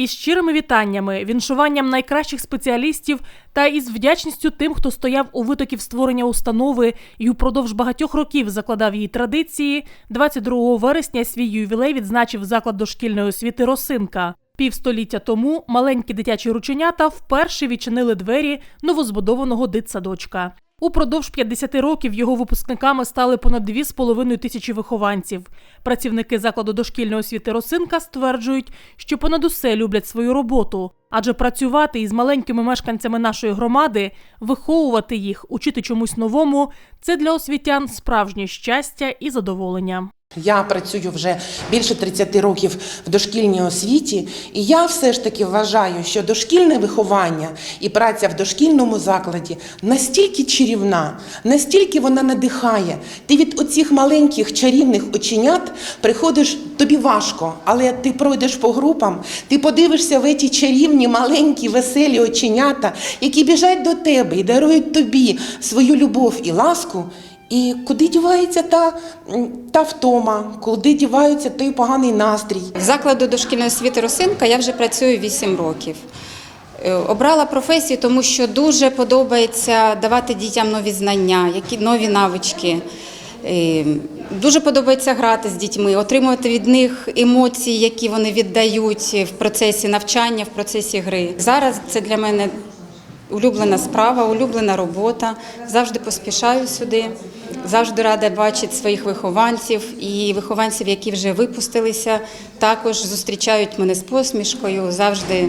Із щирими вітаннями, віншуванням найкращих спеціалістів та із вдячністю тим, хто стояв у витоків створення установи і упродовж багатьох років закладав її традиції. 22 вересня свій ювілей відзначив заклад дошкільної освіти Росинка. Півстоліття тому маленькі дитячі рученята вперше відчинили двері новозбудованого дитсадочка. Упродовж 50 років його випускниками стали понад 2,5 тисячі вихованців. Працівники закладу дошкільної освіти Росинка стверджують, що понад усе люблять свою роботу, адже працювати із маленькими мешканцями нашої громади, виховувати їх, учити чомусь новому це для освітян справжнє щастя і задоволення. Я працюю вже більше 30 років в дошкільній освіті, і я все ж таки вважаю, що дошкільне виховання і праця в дошкільному закладі настільки чарівна, настільки вона надихає. Ти від оцих маленьких чарівних оченят приходиш, тобі важко, але ти пройдеш по групам, ти подивишся в ці чарівні, маленькі, веселі оченята, які біжать до тебе і дарують тобі свою любов і ласку. І куди дівається та, та втома, куди дівається той поганий настрій. В закладу дошкільної освіти Росинка я вже працюю 8 років. Е, Обрала професію, тому що дуже подобається давати дітям нові знання, які нові навички. Е, Дуже подобається грати з дітьми, отримувати від них емоції, які вони віддають в процесі навчання, в процесі гри. Зараз це для мене улюблена справа, улюблена робота. Завжди поспішаю сюди, завжди рада бачити своїх вихованців і вихованців, які вже випустилися, також зустрічають мене з посмішкою, завжди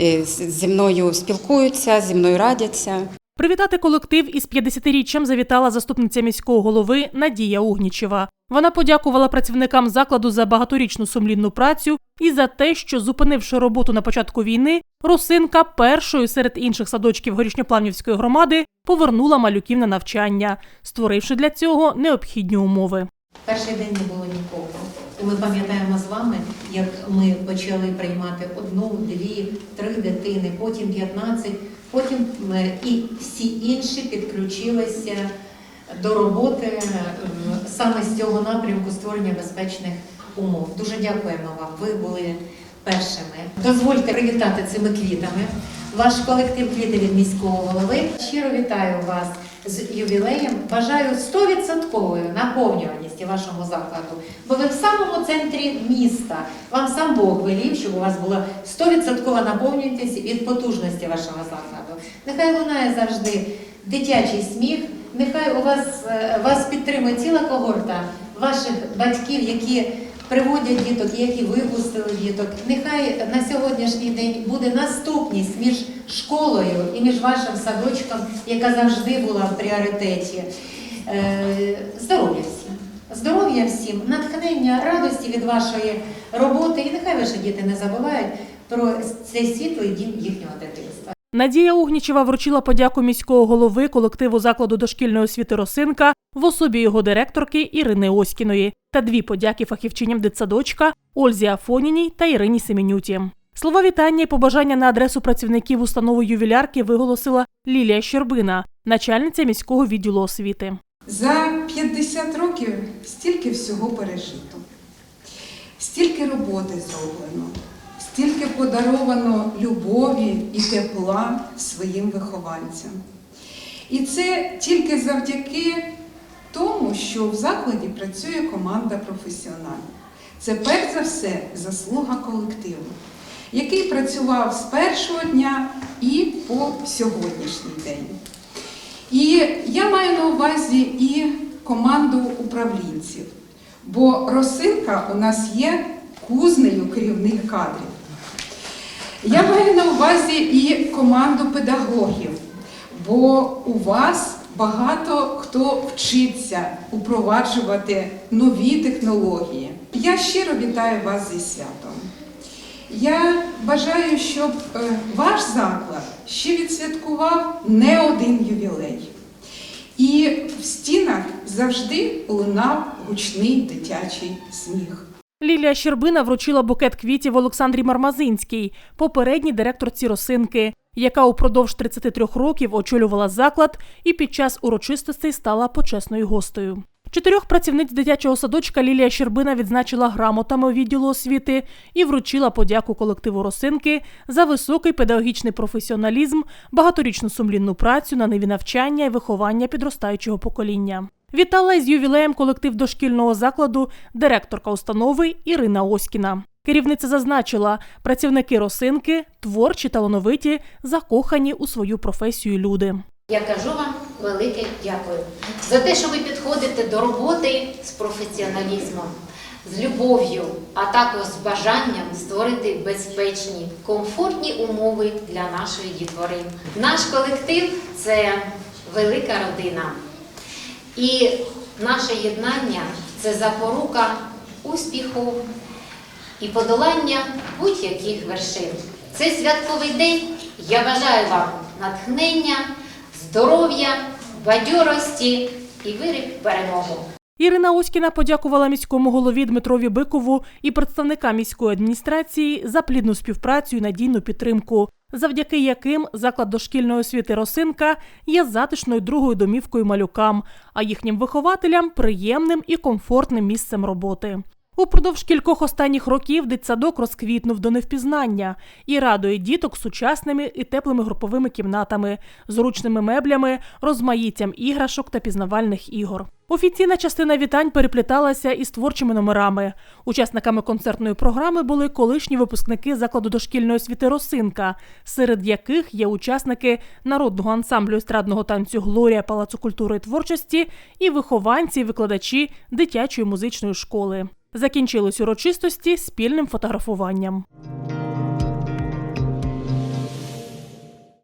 е, зі мною спілкуються, зі мною радяться. Привітати колектив із 50-річчям завітала заступниця міського голови Надія Угнічева. Вона подякувала працівникам закладу за багаторічну сумлінну працю і за те, що, зупинивши роботу на початку війни, Росинка першою серед інших садочків горішньоплавнівської громади повернула малюків на навчання, створивши для цього необхідні умови. Перший день не було нікого. Ми пам'ятаємо з вами, як ми почали приймати одну, дві, три дитини, потім 15, потім і всі інші підключилися до роботи е, саме з цього напрямку створення безпечних умов. Дуже дякуємо вам. Ви були першими. Дозвольте привітати цими квітами. Ваш колектив квіти від міського голови. Щиро вітаю вас з ювілеєм. Бажаю 100% наповнюваності вашому закладу. Бо ви в самому центрі міста. Вам сам Бог велів, щоб у вас була 100% наповнюваність від потужності вашого закладу. Нехай лунає завжди дитячий сміх. Нехай у вас е, вас підтримує ціла когорта ваших батьків, які приводять діток, які випустили діток. Нехай на сьогоднішній день буде наступність між школою і між вашим садочком, яка завжди була в пріоритеті. Е, Здоров'я всім, здоров'я всім, натхнення, радості від вашої роботи. І нехай ваші діти не забувають про цей світлий дім їхнього дитинства. Надія Угнічева вручила подяку міського голови колективу закладу дошкільної освіти Росинка в особі його директорки Ірини Оськіної та дві подяки фахівчиням дитсадочка Ользі Афоніній та Ірині Семенюті. Слова вітання і побажання на адресу працівників установи ювілярки виголосила Лілія Щербина, начальниця міського відділу освіти. За 50 років стільки всього пережито, стільки роботи зроблено, стільки подаровано любові і тепла своїм вихованцям. І це тільки завдяки тому, що в закладі працює команда професіоналів. Це перш за все заслуга колективу, який працював з першого дня і по сьогоднішній день. І я маю на увазі і команду управлінців, бо Росинка у нас є кузнею керівних кадрів. Я маю на увазі і команду педагогів, бо у вас багато хто вчиться упроваджувати нові технології. Я щиро вітаю вас зі святом. Я бажаю, щоб е, ваш заклад ще відсвяткував не один ювілей. І в стінах завжди лунав гучний дитячий сміх. Лілія Щербина вручила букет квітів Олександрі Мармазинській, попередній директорці Росинки, яка упродовж 33 років очолювала заклад і під час урочистостей стала почесною гостею. Чотирьох працівниць дитячого садочка Лілія Щербина відзначила грамотами відділу освіти і вручила подяку колективу Росинки за високий педагогічний професіоналізм, багаторічну сумлінну працю на ниві навчання і виховання підростаючого покоління. Вітала із ювілеєм колектив дошкільного закладу директорка установи Ірина Оськіна. Керівниця зазначила, працівники Росинки творчі, талановиті, закохані у свою професію люди. Я кажу вам велике дякую за те, що ви підходите до роботи з професіоналізмом, з любов'ю, а також з бажанням створити безпечні, комфортні умови для нашої дітвори. Наш колектив це велика родина. І наше єднання це запорука успіху і подолання будь-яких вершин. Цей святковий день я бажаю вам натхнення, здоров'я, бадьорості і вірив перемогу. Ірина Оськіна подякувала міському голові Дмитрові Бикову і представникам міської адміністрації за плідну співпрацю і надійну підтримку, завдяки яким заклад дошкільної освіти Росинка є затишною другою домівкою малюкам, а їхнім вихователям приємним і комфортним місцем роботи. Упродовж кількох останніх років дитсадок розквітнув до невпізнання і радує діток сучасними і теплими груповими кімнатами, зручними меблями, розмаїттям іграшок та пізнавальних ігор. Офіційна частина вітань перепліталася із творчими номерами. Учасниками концертної програми були колишні випускники закладу дошкільної освіти Росинка, серед яких є учасники народного ансамблю естрадного танцю Глорія Палацу культури і творчості і вихованці викладачі дитячої музичної школи. Закінчились урочистості спільним фотографуванням.